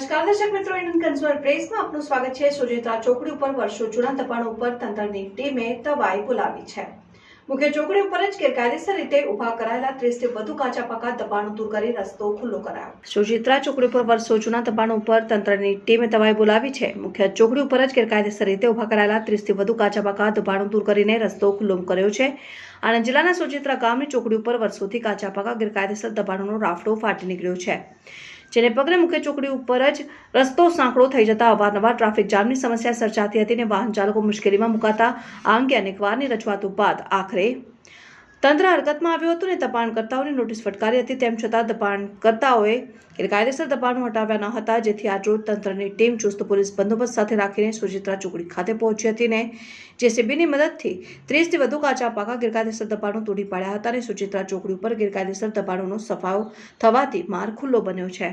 નમસ્કાર, દર્શક મિત્રો, ઇન્ડિયન કન્ઝ્યુમર પ્રેસમાં આપનું સ્વાગત છે. સુજેતા ચોકડી ઉપર વર્ષો જૂના દબાણ ઉપર તંત્રની ટીમે તવાઈ બોલાવી છે. મુખ્ય ચોકડી ઉપર જ ગેરકાયદેસર રીતે ઊભા કરાયેલા ત્રીસથી વધુ કાચા પાકા દબાણો દૂર કરી રસ્તો ખુલ્લો કરાયો. સુજિત્રા ચોકડી ઉપર વર્ષો જૂના દબાણો ઉપર તંત્રની ટીમે તવાઈ બોલાવી છે. મુખ્ય ચોકડી ઉપર જ ગેરકાયદેસર રીતે ઊભા કરાયેલા ત્રીસથી વધુ કાચા પાકા દબાણો દૂર કરીને રસ્તો ખુલ્લો કર્યો છે. આણંદ જિલ્લાના સોજિત્રા ગામની ચોકડી ઉપર વર્ષોથી કાચા પાકા ગેરકાયદેસર દબાણોનો રાફડો ફાટી નીકળ્યો છે. જેને પગલે મુખ્ય ચોકડી ઉપર જ રસ્તો સાંકડો થઈ જતા અવારનવાર ટ્રાફિક જામની સમસ્યા સર્જાતી હતી અને વાહન ચાલકો મુશ્કેલીમાં મુકાતા આ અંગે અનેકવારની રજૂઆતો બાદ આખરે તંત્ર હરકતમાં આવ્યું હતું ને દબાણકર્તાઓની નોટિસ ફટકારી હતી. તેમ છતાં દબાણકર્તાઓએ ગેરકાયદેસર દબાણો હટાવ્યા ન હતા, જેથી આજરોજ તંત્રની ટીમ ચુસ્ત પોલીસ બંદોબસ્ત સાથે રાખીને સુચિત્રા ચોકડી ખાતે પહોંચી હતી ને જેસીબીની મદદથી ત્રીસથી વધુ કાચા પાકા ગેરકાયદેસર દબાણો તોડી પાડ્યા હતા અને સુચિત્રા ચોકડી ઉપર ગેરકાયદેસર દબાણોનો સફાયો થવાથી માર્ગ ખુલ્લો બન્યો છે.